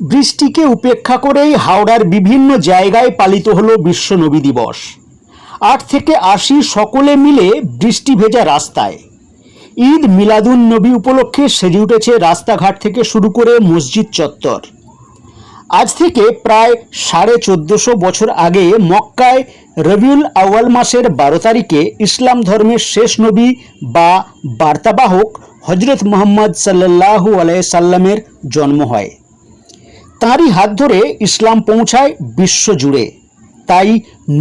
বৃষ্টিকে উপেক্ষা করেই হাওড়ার বিভিন্ন জায়গায় পালিত হলো বিশ্ব নবী দিবস। আট থেকে আশি সকলে মিলে বৃষ্টি ভেজা রাস্তায়। ঈদ মিলাদুন নবী উপলক্ষে সেজে উঠেছে রাস্তাঘাট থেকে শুরু করে মসজিদ চত্বর। আজ থেকে প্রায় সাড়ে চোদ্দশো বছর আগে মক্কায় রবিউল আউয়াল মাসের বারো তারিখে ইসলাম ধর্মের শেষ নবী বা বার্তাবাহক হজরত মোহাম্মদ সাল্লাল্লাহু আলাই সাল্লামের জন্ম হয়। তাঁরই হাত ধরে ইসলাম পৌঁছায় বিশ্ব জুড়ে। তাই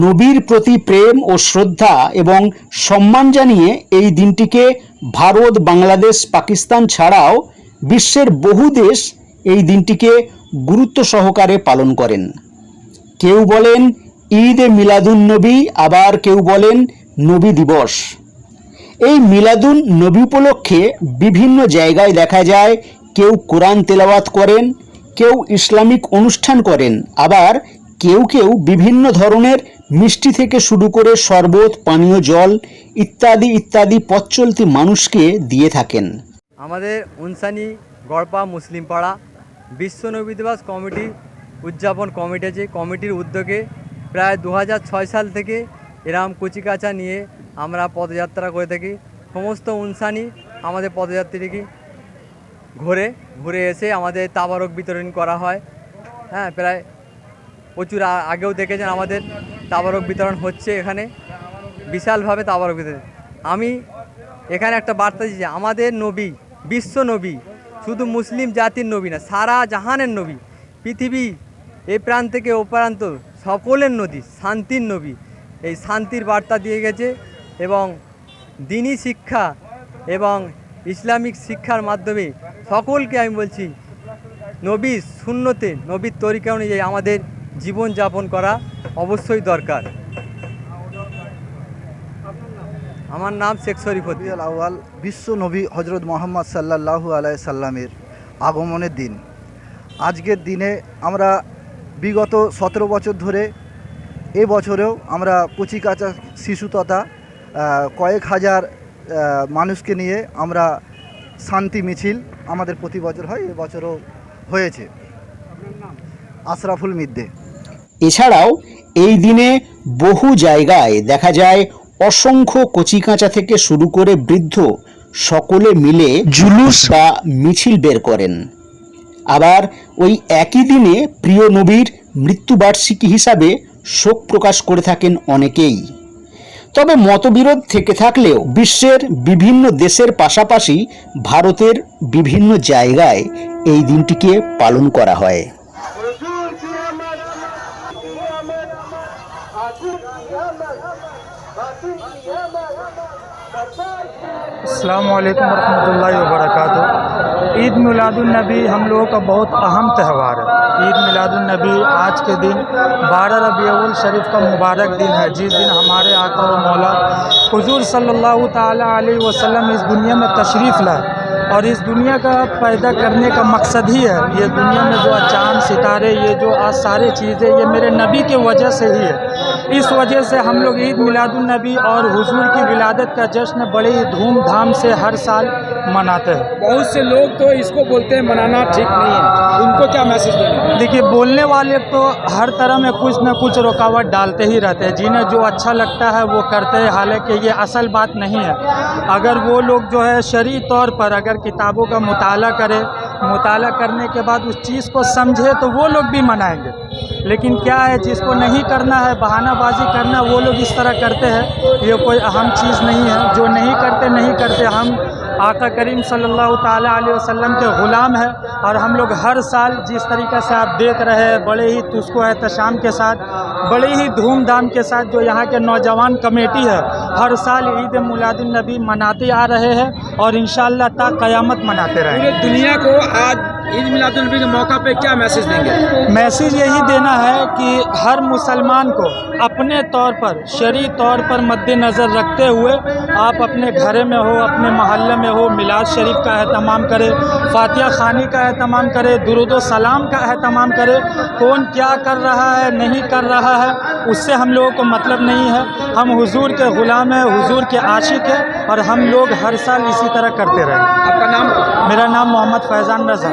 নবীর প্রতি প্রেম ও শ্রদ্ধা এবং সম্মান জানিয়ে এই দিনটিকে ভারত, বাংলাদেশ, পাকিস্তান ছাড়াও বিশ্বের বহু দেশ এই দিনটিকে গুরুত্ব সহকারে পালন করেন। কেউ বলেন ঈদ এ মিলাদুন নবী, আবার কেউ বলেন নবী দিবস। এই মিলাদুন নবী উপলক্ষে বিভিন্ন জায়গায় দেখা যায়, কেউ কোরআন তেলাওয়াত করেন কেউ ইসলামিক অনুষ্ঠান করেন, আবার কেউ কেউ বিভিন্ন ধরনের মিষ্টি থেকে শুরু করে শরবত, পানীয় জল ইত্যাদি ইত্যাদি পথ মানুষকে দিয়ে থাকেন। আমাদের উনসানি গড়পা মুসলিম পাড়া বিশ্ব নবী দিবস কমিটি উদযাপন কমিটি আছে। কমিটির উদ্যোগে প্রায় দু সাল থেকে এরম কুচিকাচা নিয়ে আমরা পদযাত্রা করে থাকি। সমস্ত উনসানি আমাদের পদযাত্রীকে ঘুরে ঘুরে এসে আমাদের তাবারক বিতরণ করা হয়। হ্যাঁ প্রায় প্রচুর আগেও দেখেছেন আমাদের তাবারক বিতরণ হচ্ছে এখানে। বিশালভাবে তাবারক বিতরণ। আমি এখানে একটা বার্তা দিচ্ছি, আমাদের নবী, বিশ্ব নবী, শুধু মুসলিম জাতির নবী না, সারা জাহানের নবী, পৃথিবী এই প্রান্ত থেকে ও প্রান্ত সকলের নদী, শান্তির নবী। এই শান্তির বার্তা দিয়ে গেছে এবং দিনী শিক্ষা এবং ইসলামিক শিক্ষার মাধ্যমে সকলকে আমি বলছি, নবীর শূন্যতে, নবীর তরিকা অনুযায়ী আমাদের জীবনযাপন করা অবশ্যই দরকার। আমার নাম শেখ শরীফুদ্দিন আউয়াল, বিশ্ব নবী হজরত মোহাম্মদ সাল্লাল্লাহু আলাই সাল্লামের আগমনের দিন। আজকের দিনে আমরা বিগত সতেরো বছর ধরে এ বছরেও আমরা কচিকাচা শিশু তথা কয়েক হাজার মানুষকে নিয়ে আমরা শান্তি মিছিল আমাদের প্রতি বছর হয় এবছরও হয়েছে। আশরাফুল মিদ্দে। এছাড়াও এই দিনে বহু জায়গায় দেখা যায় অসংখ্য কচিকাঁচা থেকে শুরু করে বৃদ্ধ সকলে মিলে জুলুস। বা মিছিল বের করেন। আবার ওই একই দিনে প্রিয় নবীর মৃত্যুবার্ষিকী হিসাবে শোক প্রকাশ করে থাকেন অনেকেই। তবে মতবিরোধ থেকে থাকলেও বিশ্বের বিভিন্ন দেশের পাশাপাশি ভারতের বিভিন্ন জায়গায় এই দিনটিকে পালন করা হয়। अल्लाम वरहमल वबरक ईद मिलादुलनबी हम लोगों का बहुत अहम त्यौहार है। ईद मिलादुलनबी आज के दिन बारह रबीउल शरीफ का मुबारक दिन है। जिस दिन हमारे आका व मौला हुजूर सल्लल्लाहु अलैहि वसल्लम इस दुनिया में तशरीफ़ लाए और इस दुनिया का पैदा करने का मकसद ही है। ये दुनिया में जो चाँद सितारे, ये जो आज सारी चीज़ें, ये मेरे नबी के वजह से ही है। इस वजह से हम लोग ईद मिलादुलनबी और हुजूर की विलादत का जश्न बड़े ही धूमधाम से हर साल मनाते हैं। बहुत से लोग तो इसको बोलते हैं मनाना ठीक नहीं है। उनको क्या मैसेज देंगे देखिए बोलने वाले तो हर तरह में कुछ न कुछ रुकावट डालते ही रहते हैं। जिन्हें जो अच्छा लगता है वो करते हैं। हालाँकि ये असल बात नहीं है। अगर वो लोग जो है शरी तौर पर अगर किताबों का मुताला करें मुताला करने के बाद उस चीज़ को समझे तो वो लोग भी मनाएँगे। लेकिन क्या है, जिसको नहीं करना है, बहानाबाजी करना, वो लोग इस तरह करते हैं, ये कोई अहम चीज़ नहीं है। जो नहीं करते नहीं करते, हम आका करीम सल्लल्लाहु अलैहि वसल्लम के ग़ुलाम हैं और हम लोग हर साल जिस तरीके से आप देख रहे हैं, बड़े ही तुस्को एहतशाम के साथ, बड़े ही धूमधाम के साथ जो यहाँ के नौजवान कमेटी है, हर साल ईद मिलादुलनबी मनाते आ रहे हैं। और इन ता क़यामत मनाते पूरे रहेंगे दुनिया को आज ईद मिलादुलनबी के मौका पे क्या मैसेज देंगे? मैसेज यही देना है कि हर मुसलमान को अपने तौर पर शरी तौर पर मद्देनज़र रखते हुए आप अपने घर में हो अपने महल्ले में हो मिलाद शरीफ का अहतमाम करें फातिया खानी का अहतमाम करें दुरुद सलाम का अहतमाम करें। कौन क्या कर रहा है नहीं कर रहा है उससे हम लोगों को मतलब नहीं है। हम हुजूर के ग़ुलाम हैं हुजूर के आशिक हैं और हम लोग हर साल इसी तरह करते रहे। आपका नाम? मेरा नाम मोहम्मद फैज़ान रज़ा।